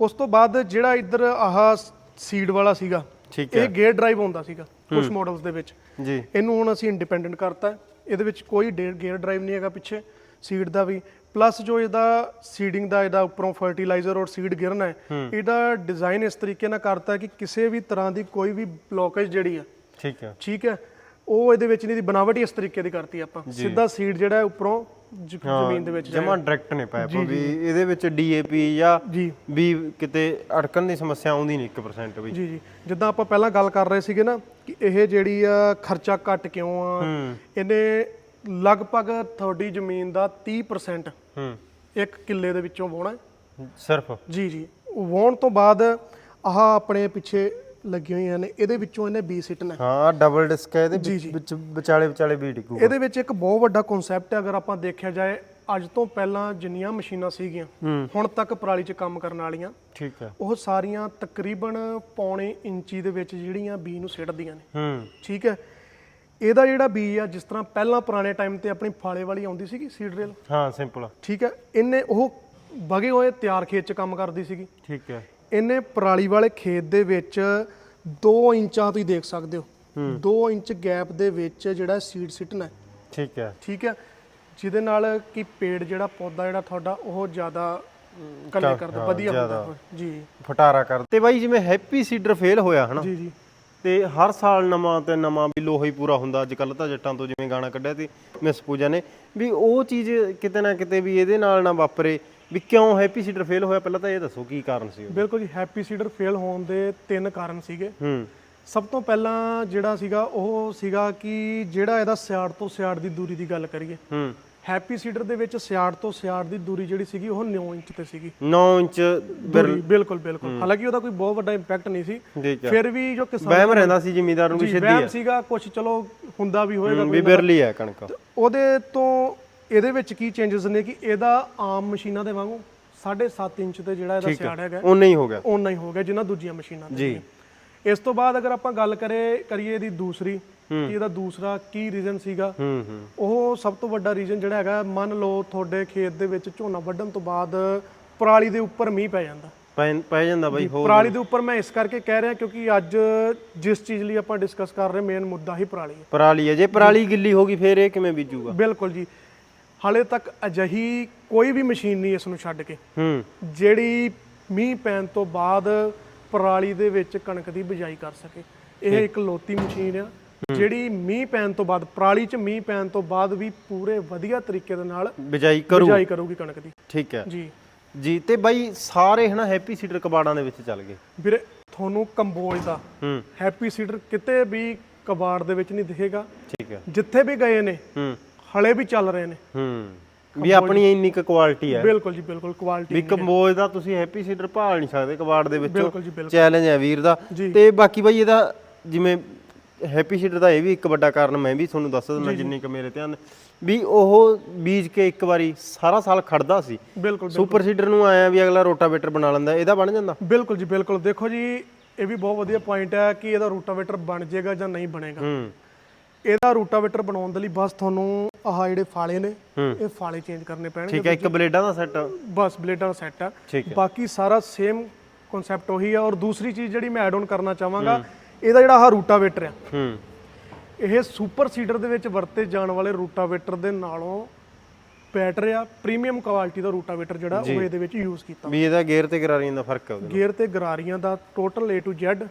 ਉਸ ਤੋਂ ਬਾਅਦ ਜਿਹੜਾ ਇੱਧਰ ਆਹ ਸੀਡ ਵਾਲਾ ਸੀਗਾ ਠੀਕ ਇਹ ਗੇਅਰ ਡਰਾਈਵ ਹੁੰਦਾ ਸੀਗਾ ਕੁਝ ਮਾਡਲਸ ਦੇ ਵਿੱਚ। ਜੀ। ਇਹਨੂੰ ਹੁਣ ਅਸੀਂ ਇੰਡੀਪੈਂਡੈਂਟ ਕਰਤਾ। ਇਹਦੇ ਵਿੱਚ ਕੋਈ ਗੇਅਰ ਡਰਾਈਵ ਨਹੀਂ ਹੈਗਾ ਪਿੱਛੇ ਸੀਡ ਦਾ ਵੀ। ਪਲੱਸ ਜੋ ਇਹਦਾ ਸੀਡਿੰਗ ਦਾ ਇਹਦਾ ਉੱਪਰੋਂ ਫਰਟੀਲਾਈਜ਼ਰ ਔਰ ਸੀਡ ਗਿਰਨਾ ਹੈ ਇਹਦਾ ਡਿਜ਼ਾਈਨ ਇਸ ਤਰੀਕੇ ਨਾਲ ਕਰਤਾ ਕਿ ਕਿਸੇ ਵੀ ਤਰ੍ਹਾਂ ਦੀ ਕੋਈ ਵੀ ਬਲੋਕੇਜ ਜਿਹੜੀ ਆ ਠੀਕ ਹੈ। ਠੀਕ ਹੈ? ਉਹ ਇਹਦੇ ਵਿੱਚ ਨਹੀਂ ਦੀ ਬਣਾਵਟ ਹੀ ਇਸ ਤਰੀਕੇ ਦੀ ਕਰਤੀ ਆਪਾਂ। ਸਿੱਧਾ ਸੀਡ ਜਿਹੜਾ ਹੈ ਉੱਪਰੋਂ ਜ਼ਮੀਨ ਦੇ ਵਿੱਚ ਜਮਾ ਡਾਇਰੈਕਟ ਨੇ ਪਾਇਪ ਵੀ ਇਹਦੇ ਵਿੱਚ ਡੀਏਪੀ ਜਾਂ ਵੀ ਕਿਤੇ ਅੜਕਣ ਦੀ ਸਮੱਸਿਆ ਆਉਂਦੀ ਨਹੀਂ 1% ਵੀ। ਜੀ ਜੀ। ਜਿੱਦਾਂ ਆਪਾਂ ਪਹਿਲਾਂ ਗੱਲ ਕਰ ਰਹੇ ਸੀਗੇ ਨਾ ਕਿ ਇਹ ਜਿਹੜੀ ਆ ਖਰਚਾ ਘੱਟ ਕਿਉਂ ਆ ਇਹਨੇ ਲਗਭਗ ਤੁਹਾਡੀ ਜ਼ਮੀਨ ਦਾ 30% ਹੂੰ। ਇੱਕ ਕਿੱਲੇ ਦੇ ਵਿੱਚੋਂ ਵਾਹੁਣਾ ਹੈ। ਸਿਰਫ। ਜੀ ਜੀ। ਵਾਹੁਣ ਤੋਂ ਬਾਅਦ ਆਹ ਆਪਣੇ ਪਿੱਛੇ ਲੱਗੀਆਂ ਹੋਈਆਂ ਨੇ ਇਹਦੇ ਵਿੱਚੋਂ ਇਹਨੇ ਬੀ ਸਿੱਟਣਾ ਹੈ। ਹਾਂ ਡਬਲ ਡਿਸਕ ਹੈ ਇਹਦੇ ਵਿੱਚ ਵਿੱਚ ਵਿਚਾਲੇ ਵਿਚਾਲੇ ਵੀ ਡਿੱਗੂ ਇਹਦੇ ਵਿੱਚ ਇੱਕ ਬਹੁਤ ਵੱਡਾ ਕਨਸੈਪਟ ਹੈ ਅਗਰ ਆਪਾਂ ਦੇਖਿਆ ਜਾਏ ਅੱਜ ਤੋਂ ਪਹਿਲਾਂ ਜਿੰਨੀਆਂ ਮਸ਼ੀਨਾਂ ਸੀਗੀਆਂ ਹੁਣ ਤੱਕ ਪਰਾਲੀ 'ਚ ਕੰਮ ਕਰਨ ਵਾਲੀਆਂ ਠੀਕ ਹੈ। ਉਹ ਸਾਰੀਆਂ ਤਕਰੀਬਨ ਪੌਣੇ ਇੰਚੀ ਦੇ ਵਿੱਚ ਜਿਹੜੀਆਂ ਬੀ ਨੂੰ ਸਿੱਟਦੀਆਂ ਨੇ। ਹੂੰ। ਠੀਕ ਹੈ? ਇਹਦਾ ਜਿਹੜਾ ਬੀ ਆ ਜਿਸ ਤਰ੍ਹਾਂ ਪਹਿਲਾਂ ਪੁਰਾਣੇ ਟਾਈਮ ਤੇ ਆਪਣੀ ਫਾਲੇ ਵਾਲੀ ਆਉਂਦੀ ਸੀਗੀ ਸੀਡ ਰੇਲ ਹਾਂ ਸਿੰਪਲ ਠੀਕ ਹੈ? ਇਹਨੇ ਉਹ ਵਗੇ ਹੋਏ ਤਿਆਰ ਖੇਤ 'ਚ ਕੰਮ ਕਰਦੀ ਸੀਗੀ। ਠੀਕ ਹੈ। ਇਹਨੇ ਪਰਾਲੀ ਵਾਲੇ ਖੇਤ ਦੇ ਵਿੱਚ 2 ਇੰਚਾਂ ਤੁਸੀਂ ਦੇਖ ਸਕਦੇ ਹੋ। 2 ਇੰਚ ਗੈਪ ਦੇ ਵਿੱਚ ਜਿਹੜਾ ਸੀਡ ਸਿੱਟਣਾ। ਠੀਕ ਹੈ। ਠੀਕ ਹੈ? ਜਿਹਦੇ ਨਾਲ ਕਿ ਪੇੜ ਜਿਹੜਾ ਪੌਦਾ ਜਿਹੜਾ ਤੁਹਾਡਾ ਉਹ ਜ਼ਿਆਦਾ ਕੱਲੇ ਕਰਦਾ ਵਧੀਆ ਹੁੰਦਾ ਜੀ। ਫਟਾਰਾ ਕਰ ਤੇ ਬਾਈ ਜਿਵੇਂ ਹੈਪੀ ਸੀਡਰ ਫੇਲ ਹੋਇਆ ਹਨਾ? ਜੀ ਜੀ। ਤੇ ਹਰ ਸਾਲ ਨਵਾਂ ਤੇ ਨਵਾਂ ਵੀ ਲੋਹਾ ਹੀ ਪੂਰਾ ਹੁੰਦਾ। ਅੱਜ ਕੱਲ ਤਾਂ ਜੱਟਾਂ ਤੋਂ ਜਿਵੇਂ ਗਾਣਾ ਕੱਢਿਆ ਸੀ ਮਿਸ ਪੂਜਾ ਨੇ ਵੀ ਉਹ ਚੀਜ਼ ਕਿਤੇ ਨਾ ਕਿਤੇ ਵੀ ਇਹਦੇ ਨਾਲ ਨਾ ਵਾਪਰੇ। ਵੀ ਕਿਉਂ ਹੈਪੀ ਸੀਡਰ ਫੇਲ ਹੋਇਆ? ਪਹਿਲਾਂ ਤਾਂ ਇਹ ਦੱਸੋ ਕੀ ਕਾਰਨ ਸੀ ਬਿਲਕੁਲ ਜੀ ਹੈਪੀ ਸੀਡਰ ਫੇਲ ਹੋਣ ਦੇ ਤਿੰਨ ਕਾਰਨ ਸੀਗੇ। ਹੂੰ। ਸਭ ਤੋਂ ਪਹਿਲਾਂ ਜਿਹੜਾ ਸੀਗਾ ਉਹ ਸੀਗਾ ਕਿ ਜਿਹੜਾ ਇਹਦਾ ਸਿਆੜ ਤੋਂ ਸਿਆੜ ਦੀ ਦੂਰੀ ਦੀ ਗੱਲ ਕਰੀਏ ਹੂੰ। ਹੈਪੀ ਸੀਡਰ ਦੇ ਵਿੱਚ ਸਿਆੜ ਤੋਂ ਸਿਆੜ ਦੀ ਦੂਰੀ ਜਿਹੜੀ ਸੀਗੀ ਉਹ 9 ਇੰਚ ਤੇ ਸੀਗੀ। 9 ਇੰਚ ਦੂਰੀ ਬਿਲਕੁਲ ਬਿਲਕੁਲ। ਹਾਲਾਂਕਿ ਉਹਦਾ ਕੋਈ ਬਹੁਤ ਵੱਡਾ ਇੰਪੈਕਟ ਨਹੀਂ ਸੀ। ਠੀਕ ਹੈ ਫਿਰ ਵੀ ਜੋ ਕਿਸਾਨ ਵਹਿਮ ਰਹਿੰਦਾ ਸੀ ਜ਼ਿਮੀਦਾਰ ਨੂੰ ਵੀ ਵਹਿਮ ਹੈ ਸੀਗਾ ਕੁਝ ਚਲੋ ਹੁੰਦਾ ਵੀ ਹੋਏਗਾ ਵੀ ਬਿਰਲੀ ਹੈ ਕਣਕ। ਉਹਦੇ ਤੋਂ ਇਹਦੇ ਵਿੱਚ ਕੀ ਚੇਂਜਸ ਨੇ ਕਿ ਇਹਦਾ ਆਮ ਮਸ਼ੀਨਾਂ ਦੇ ਵਾਂਗੂ 7.5 ਇੰਚ ਤੇ ਜਿਹੜਾ ਇਹਦਾ ਸਿਆੜ ਹੈਗਾ ਉਹ ਨਹੀਂ ਹੋ ਗਿਆ। ਓਨਾ ਹੀ ਹੋ ਗਿਆ ਜਿੰਨਾ ਦੂਜੀਆਂ ਮਸ਼ੀਨਾਂ ਤੇ ਜੀ। ਇਸ ਤੋਂ ਬਾਅਦ ਅਗਰ ਆਪਾਂ ਗੱਲ ਕਰੇ ਕਰੀਏ ਇਹਦੀ ਦੂਸਰੀ ਕਿ ਇਹਦਾ ਦੂਸਰਾ ਕੀ ਰੀਜ਼ਨ ਸੀਗਾ? ਹੂੰ ਹੂੰ। ਉਹ ਸਭ ਤੋਂ ਵੱਡਾ ਰੀਜ਼ਨ ਜਿਹੜਾ ਹੈਗਾ ਮੰਨ ਲਓ ਤੁਹਾਡੇ ਖੇਤ ਦੇ ਵਿੱਚ ਝੋਨਾ ਵੱਢਣ ਤੋਂ ਬਾਅਦ ਪਰਾਲੀ ਦੇ ਉੱਪਰ ਮੀਂਹ ਪੈ ਜਾਂਦਾ। ਪੈ ਪੈ ਜਾਂਦਾ ਬਾਈ ਹੋ ਪਰਾਲੀ ਦੇ ਉੱਪਰ ਮੈਂ ਇਸ ਕਰਕੇ ਕਹਿ ਰਿਹਾ ਕਿਉਂਕਿ ਅੱਜ ਜਿਸ ਚੀਜ਼ ਲਈ ਆਪਾਂ ਡਿਸਕਸ ਕਰ ਰਹੇ ਮੇਨ ਮੁੱਦਾ ਹੀ ਪਰਾਲੀ ਹੈ। ਪਰਾਲੀ ਹੈ। ਜੇ ਪਰਾਲੀ ਗਿੱਲੀ ਹੋ ਗਈ ਫੇਰ ਇਹ ਕਿਵੇਂ ਬੀਜੂਗਾ? ਬਿਲਕੁਲ ਜੀ। ਹਾਲੇ ਤੱਕ ਅਜਿਹੀ ਕੋਈ ਵੀ ਮਸ਼ੀਨ ਨਹੀਂ ਇਸ ਨੂੰ ਛੱਡ ਕੇ। ਹੂੰ। ਜਿਹੜੀ ਮੀਂਹ ਪੈਣ ਤੋਂ ਬਾਅਦ ਪਰਾਲੀ ਦੇ ਵਿੱਚ ਕਣਕ ਦੀ ਬਿਜਾਈ ਕਰ ਸਕੇ। ਇਹ ਇੱਕ ਲੋਤੀ ਮਸ਼ੀਨ ਆ ਜਿਹੜੀ ਮੀਂਹ ਪੈਣ ਤੋਂ ਬਾਅਦ ਪਰਾਲੀ 'ਚ ਮੀਂਹ ਪੈਣ ਤੋਂ ਬਾਅਦ ਵੀ ਪੂਰੇ ਵਧੀਆ ਤਰੀਕੇ ਦੇ ਨਾਲ ਬਿਜਾਈ ਕਰੂ ਬਿਜਾਈ ਕਰੂਗੀ ਕਣਕ ਦੀ। ਠੀਕ ਹੈ। ਜੀ। ਜੀ ਤੇ ਬਾਈ ਸਾਰੇ ਹਨਾ ਹੈਪੀ ਸੀਡਰ ਕਬਾੜਾਂ ਦੇ ਵਿੱਚ ਚੱਲ ਗਏ। ਵੀਰੇ ਤੁਹਾਨੂੰ ਕੰਬੋਜ ਦਾ ਹੈਪੀ ਸੀਡਰ ਕਿਤੇ ਵੀ ਕਬਾੜ ਦੇ ਵਿੱਚ ਨਹੀਂ ਦਿਖੇਗਾ। ਠੀਕ ਹੈ। ਜਿੱਥੇ ਵੀ ਗਏ ਨੇ ਹੂੰ। ਹਲੇ ਵੀ ਚੱਲ ਰਹੇ ਨੇ। ਹੂੰ ਵੀ ਆਪਣੀ ਇੰਨੀ ਕੁ ਕੁਆਲਿਟੀ ਹੈ। ਬਿਲਕੁਲ ਜੀ ਬਿਲਕੁਲ ਕੁਆਲਿਟੀ ਵੀ ਕੰਬੋਜ ਦਾ ਤੁਸੀਂ ਹੈਪੀ ਸੀਡਰ ਭਾਲ ਨਹੀਂ ਸਕਦੇ ਕਬਾੜ ਦੇ ਵਿੱਚੋਂ। ਬਿਲਕੁਲ ਜੀ ਬਿਲਕੁਲ। ਚੈਲੰਜ ਹੈ ਵੀਰ ਦਾ। ਜੀ। ਤੇ ਬਾਕੀ ਬਾਈ ਇਹਦਾ ਜਿਵੇਂ ਹੈਪੀ ਸੀਡਰ ਦਾ ਇਹ ਵੀ ਇੱਕ ਵੱਡਾ ਕਾਰਨ ਮੈਂ ਵੀ ਤੁਹਾਨੂੰ ਦੱਸ ਦਿੰਦਾ ਜਿੰਨੀ ਕੁ ਮੇਰੇ ਧਿਆਨ ਵੀ ਉਹ ਬੀਜ ਕੇ ਇੱਕ ਵਾਰੀ ਸਾਰਾ ਸਾਲ ਖੜਦਾ ਸੀ। ਬਿਲਕੁਲ ਸੁਪਰ ਸੀਡਰ ਨੂੰ ਆਇਆ ਵੀ ਅਗਲਾ ਰੋਟਾਵੇਟਰ ਬਣਾ ਲੈਂਦਾ ਇਹਦਾ ਬਣ ਜਾਂਦਾ? ਬਿਲਕੁਲ ਜੀ ਬਿਲਕੁਲ। ਦੇਖੋ ਜੀ ਇਹ ਵੀ ਬਹੁਤ ਵਧੀਆ ਪੁਆਇੰਟ ਹੈ ਕਿ ਇਹਦਾ ਰੂਟਾਵੇਟਰ ਬਣ ਜਾਏਗਾ ਜਾਂ ਨਹੀਂ ਬਣੇਗਾ। ਹੂੰ। ਇਹਦਾ ਰੂਟਾਵੇਟਰ ਬਣਾਉਣ ਦੇ ਲਈ ਬਸ ਤੁਹਾਨੂੰ ਆਹ ਜਿਹੜੇ ਫਾਲੇ ਨੇ ਇਹ ਫਾਲੇ ਚੇਂਜ ਕਰਨੇ ਪੈਣਗੇ ਠੀਕ ਹੈ ਇੱਕ ਬਲੇਡਾਂ ਦਾ ਸੈੱਟ ਬਸ ਬਲੇਡਾਂ ਦਾ ਸੈੱਟ ਆ। ਬਾਕੀ ਸਾਰਾ ਸੇਮ ਕਨਸੈਪਟ ਉਹੀ ਆ। ਔਰ ਦੂਸਰੀ ਚੀਜ਼ ਜਿਹੜੀ ਮੈਂ ਐਡ ਆਨ ਕਰਨਾ ਚਾਹਾਂਗਾ ਇਹਦਾ ਜਿਹੜਾ ਆਹ ਰੂਟਾਵੇਟਰ ਆ। ਹੂੰ। ਇਹ ਸੁਪਰ ਸੀਡਰ ਦੇ ਵਿੱਚ ਵਰਤੇ ਜਾਣ ਵਾਲੇ ਰੂਟਾਵੇਟਰ ਦੇ ਨਾਲੋਂ ਬੈਟਰ ਆ ਪ੍ਰੀਮੀਅਮ ਕੁਆਲਿਟੀ ਦਾ ਰੂਟਾਵੇਟਰ ਜਿਹੜਾ ਉਹ ਇਹਦੇ ਵਿੱਚ ਯੂਜ਼ ਕੀਤਾ। ਵੀ ਇਹਦਾ ਗੇਅਰ ਤੇ ਗਰਾਰੀਆਂ ਦਾ ਫ਼ਰਕ ਹੈ ਉਹਦੇ ਗੇਅਰ ਤੇ ਗਰਾਰੀਆਂ ਦਾ ਟੋਟਲ A to Z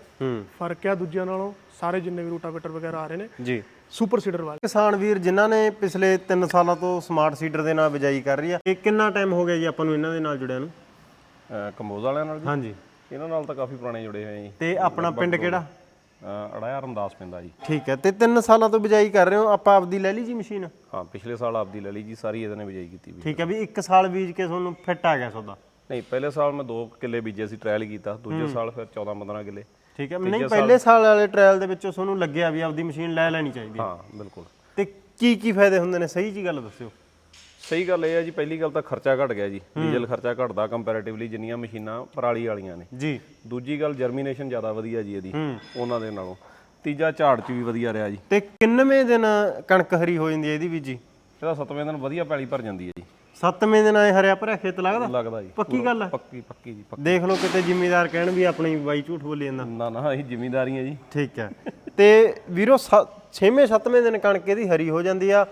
ਫ਼ਰਕ ਆ ਦੂਜਿਆਂ ਨਾਲੋਂ ਸਾਰੇ ਜਿੰਨੇ ਵੀ ਰੂਟਾਵੇਟਰ ਵਗੈਰਾ ਆ ਰਹੇ ਨੇ। ਜੀ। ਸੁਪਰ ਸੀਡਰ ਵਾਲੇ। ਕਿਸਾਨ ਵੀਰ ਜਿਨ੍ਹਾਂ ਨੇ ਪਿਛਲੇ 3 ਸਾਲਾਂ ਤੋਂ ਸਮਾਰਟ ਸੀਡਰ ਦੇ ਨਾਲ ਬਿਜਾਈ ਕਰ ਰਹੀ ਆ ਇਹ ਕਿੰਨਾ ਟਾਈਮ ਹੋ ਗਿਆ ਜੀ ਆਪਾਂ ਨੂੰ ਇਹਨਾਂ ਦੇ ਨਾਲ ਜੁੜਿਆ ਨੂੰ? ਕੰਬੋਜ ਵਾਲਿਆਂ ਨਾਲ ਜੀ। ਹਾਂਜੀ। ਇਹਨਾਂ ਨਾਲ ਤਾਂ ਕਾਫੀ ਪੁਰਾਣੇ ਜੁੜੇ ਹੋਏ ਆ ਜੀ। ਤੇ ਆਪਣਾ ਪਿੰਡ ਕਿਹੜਾ? ਅੜਾਇਆ ਰਮਦਾਸ ਪੈਂਦਾ ਜੀ। ਠੀਕ ਹੈ ਤੇ 3 ਸਾਲਾਂ ਤੋਂ ਬਿਜਾਈ ਕਰ ਰਹੇ ਹੋ? ਆਪਾਂ ਆਪਦੀ ਲੈ ਲਈ ਜੀ ਮਸ਼ੀਨ? ਹਾਂ ਪਿਛਲੇ ਸਾਲ ਆਪਦੀ ਲੈ ਲਈ ਜੀ ਸਾਰੀ ਇਹਦੇ ਨੇ ਬਿਜਾਈ ਕੀਤੀ ਵੀ। ਠੀਕ ਹੈ ਵੀ 1 ਸਾਲ ਬੀਜ ਕੇ ਤੁਹਾਨੂੰ ਫਿੱਟ ਆ ਗਿਆ ਸੌਦਾ? ਨਹੀਂ ਪਹਿਲੇ ਸਾਲ ਮੈਂ 2 ਕਿੱਲੇ ਬੀਜੇ ਸੀ ਟ੍ਰਾਇਲ ਕੀਤਾ। ਦੂਜੇ ਸਾਲ ਫਿਰ 14 15 ਕਿੱਲੇ। ਠੀਕ ਹੈ ਨਹੀਂ ਪਹਿਲੇ ਸਾਲ ਵਾਲੇ ਟ੍ਰਾਇਲ ਦੇ ਵਿੱਚ ਤੁਹਾਨੂੰ ਲੱਗਿਆ ਵੀ ਆਪਦੀ ਮਸ਼ੀਨ ਲੈ ਲੈਣੀ ਚਾਹੀਦੀ ਹੈ। ਹਾਂ ਬਿਲਕੁਲ। ਤੇ ਕੀ ਕੀ ਫਾਇਦੇ ਹੁੰਦੇ ਨੇ? ਸਹੀ ਜੀ ਗੱਲ ਦੱਸਿਓ। ਸਹੀ ਗੱਲ ਇਹ ਹੈ ਜੀ ਪਹਿਲੀ ਗੱਲ ਤਾਂ ਖਰਚਾ ਘਟ ਗਿਆ ਜੀ। ਡੀਜ਼ਲ ਖਰਚਾ ਘਟਦਾ ਕੰਪੈਰੀਟਿਵਲੀ ਜਿੰਨੀਆਂ ਮਸ਼ੀਨਾਂ ਪਰਾਲੀ ਵਾਲੀਆਂ ਨੇ। ਜੀ। ਦੂਜੀ ਗੱਲ ਜਰਮੀਨੇਸ਼ਨ ਜ਼ਿਆਦਾ ਵਧੀਆ ਜੀ ਇਹਦੀ ਉਹਨਾਂ ਦੇ ਨਾਲੋਂ। ਤੀਜਾ ਝਾੜ ਚ ਵੀ ਵਧੀਆ ਰਿਹਾ ਜੀ। ਤੇ ਕਿੰਨਵੇਂ ਦਿਨ ਕਣਕ ਹਰੀ ਹੋ ਜਾਂਦੀ ਹੈ ਇਹਦੀ ਬੀਜੀ ਇਹਦਾ ਸੱਤਵੇਂ ਦਿਨ ਵਧੀਆ ਪੈਲੀ ਭਰ ਜਾਂਦੀ ਹੈ ਜੀ। ਸੱਤਵੇਂ ਦਿਨ ਆਏ ਹਰਿਆ ਭਰਿਆ ਖੇਤ ਲੱਗਦਾ? ਲੱਗਦਾ ਜੀ। ਪੱਕੀ ਗੱਲ ਹੈ? ਪੱਕੀ ਪੱਕੀ ਜੀ ਪੱਕੀ। ਦੇਖ ਲਓ ਕਿਤੇ ਜ਼ਿਮੀਦਾਰ ਕਹਿਣ ਵੀ ਆਪਣੀ ਬਾਈ ਝੂਠ ਬੋਲੀ ਜਾਂਦਾ। ਨਾ ਨਾ ਇਹ ਜ਼ਿਮੀਂਦਾਰੀ ਹੈ ਜੀ। ਠੀਕ ਹੈ। ਤੇ ਵੀਰੋ 6ਵੇਂ 7ਵੇਂ ਦਿਨ ਕਣਕ ਇਹਦੀ ਹਰੀ ਹੋ ਜਾਂਦੀ ਆ।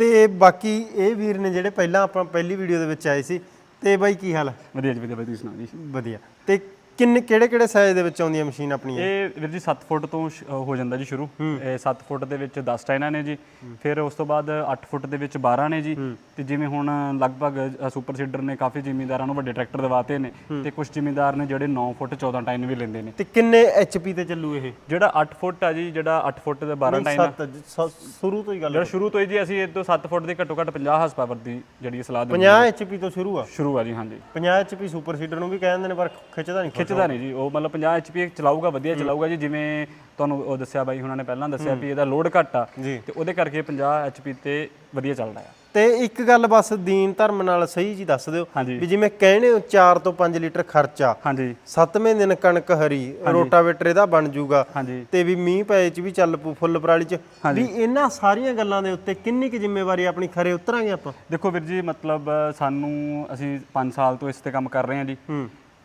ਤੇ ਬਾਕੀ ਇਹ ਵੀਰ ਨੇ ਜਿਹੜੇ ਪਹਿਲਾਂ ਆਪਾਂ ਪਹਿਲੀ ਵੀਡੀਓ ਦੇ ਵਿੱਚ ਆਏ ਸੀ ਤੇ ਬਾਈ ਕੀ ਹਾਲ? ਹੈ ਵਧੀਆ ਜੀ ਵਧੀਆ ਵਧੀਆ ਤੁਸੀਂ ਸੁਣਾਓ ਜੀ? ਵਧੀਆ। ਤੇ ਕਿੰਨੇ ਕਿਹੜੇ ਕਿਹੜੇ ਸਾਈਜ਼ ਦੇ ਵਿੱਚ ਆਉਂਦੀ ਹੈ ਮਸ਼ੀਨ ਆਪਣੀ ਇਹ? ਵੀਰ ਜੀ 7 ਫੁੱਟ ਤੋਂ ਹੋ ਜਾਂਦਾ ਜੀ ਸ਼ੁਰੂ। ਇਹ 7 ਫੁੱਟ ਦੇ ਵਿੱਚ 10 ਟਾਈਨਾਂ ਨੇ ਜੀ। ਫਿਰ ਉਸ ਤੋਂ ਬਾਅਦ 8 ਫੁੱਟ ਦੇ ਵਿੱਚ 12 ਨੇ ਜੀ। ਤੇ ਜਿਵੇਂ ਹੁਣ ਲਗਭਗ ਸੁਪਰ ਸੀਡਰ ਨੇ ਕਾਫੀ ਜ਼ਿਮੀਂਦਾਰਾਂ ਨੂੰ ਵੱਡੇ ਟਰੈਕਟਰ ਦਿਵਾਤੇ ਨੇ। ਤੇ ਕੁਝ ਜ਼ਿਮੀਂਦਾਰ ਨੇ ਜਿਹੜੇ 9 ਫੁੱਟ 14 ਟਾਈਨ ਵੀ ਲੈਂਦੇ ਨੇ। ਤੇ ਕਿੰਨੇ ਐਚਪੀ ਤੇ ਚੱਲੂ ਇਹ? ਜਿਹੜਾ 8 ਫੁੱਟ ਆ ਜੀ ਜਿਹੜਾ 8 ਫੁੱਟ ਦੇ 12 ਟਾਈਨ ਆ 7 ਸ਼ੁਰੂ ਤੋਂ ਹੀ ਗੱਲ ਜਿਹੜਾ ਸ਼ੁਰੂ ਤੋਂ ਹੀ ਜੀ ਅਸੀਂ ਇਹ ਤੋਂ 7 ਫੁੱਟ ਦੀ ਘੱਟੋ ਘੱਟ 50 ਹਾਰਸ ਪਾਵਰ ਦੀ ਜਿਹੜੀ ਸਲਾਹ ਦਿੰਦੇ 50 ਐਚਪੀ ਤੋਂ ਸ਼ੁਰੂ ਆ? ਸ਼ੁਰੂ ਆ ਜੀ ਹਾਂਜੀ। 50 ਐਚਪੀ ਸੁਪਰ ਸੀਡਰ ਨੂੰ ਵੀ ਕਹਿ ਦਿੰਦੇ ਨੇ ਪਰ ਖਿੱਚਦਾ ਨਹੀਂ ਖਿੱਚਦਾ ਨਹੀਂ ਜੀ। ਉਹ ਮਤਲਬ 50 ਐਚਪੀ ਚਲਾਊਗਾ ਵਧੀਆ ਚਲਾਊਗਾ ਜੀ। ਜਿਵੇਂ ਤੁਹਾਨੂੰ ਉਹ ਦੱਸਿਆ ਬਾਈ ਹੁਣਾਂ ਨੇ ਪਹਿਲਾਂ ਦੱਸਿਆ ਵੀ ਇਹਦਾ ਲੋਡ ਘੱਟ ਆ। ਤੇ ਉਹਦੇ ਕਰਕੇ 50 ਐਚਪੀ ਤੇ ਵਧੀਆ ਚੱਲਦਾ ਆ। ਤੇ ਇੱਕ ਗੱਲ ਬਸ ਦੀਨ ਧਰਮ ਨਾਲ ਸਹੀ ਜੀ ਦੱਸ ਦਿਓ। ਵੀ ਜਿਵੇਂ ਕਹਿੰਦੇ ਹੋ 4 ਤੋਂ 5 ਲੀਟਰ ਖਰਚਾ ਹਾਂਜੀ। ਸੱਤਵੇਂ ਦਿਨ ਕਣਕ ਹਰੀ ਰੋਟਾਵੇਟਰ ਇਹਦਾ ਬਣ ਜੂਗਾ। ਤੇ ਵੀ ਮੀਂਹ ਪਏ ਚ ਵੀ ਚੱਲ ਪੂ ਫੁੱਲ ਪਰਾਲੀ ਚ। ਵੀ ਇਹਨਾਂ ਸਾਰੀਆਂ ਗੱਲਾਂ ਦੇ ਉੱਤੇ ਕਿੰਨੀ ਕੁ ਜ਼ਿੰਮੇਵਾਰੀ ਆਪਣੀ ਖਰੇ ਉਤਰਾਂਗੇ ਆਪਾਂ? ਦੇਖੋ ਵੀਰ ਜੀ ਮਤਲਬ ਸਾਨੂੰ ਅਸੀਂ 5 ਸਾਲ ਤੋਂ ਇਸ ਤੇ ਕੰਮ ਕਰ ਰਹੇ ਹਾਂ ਜੀ।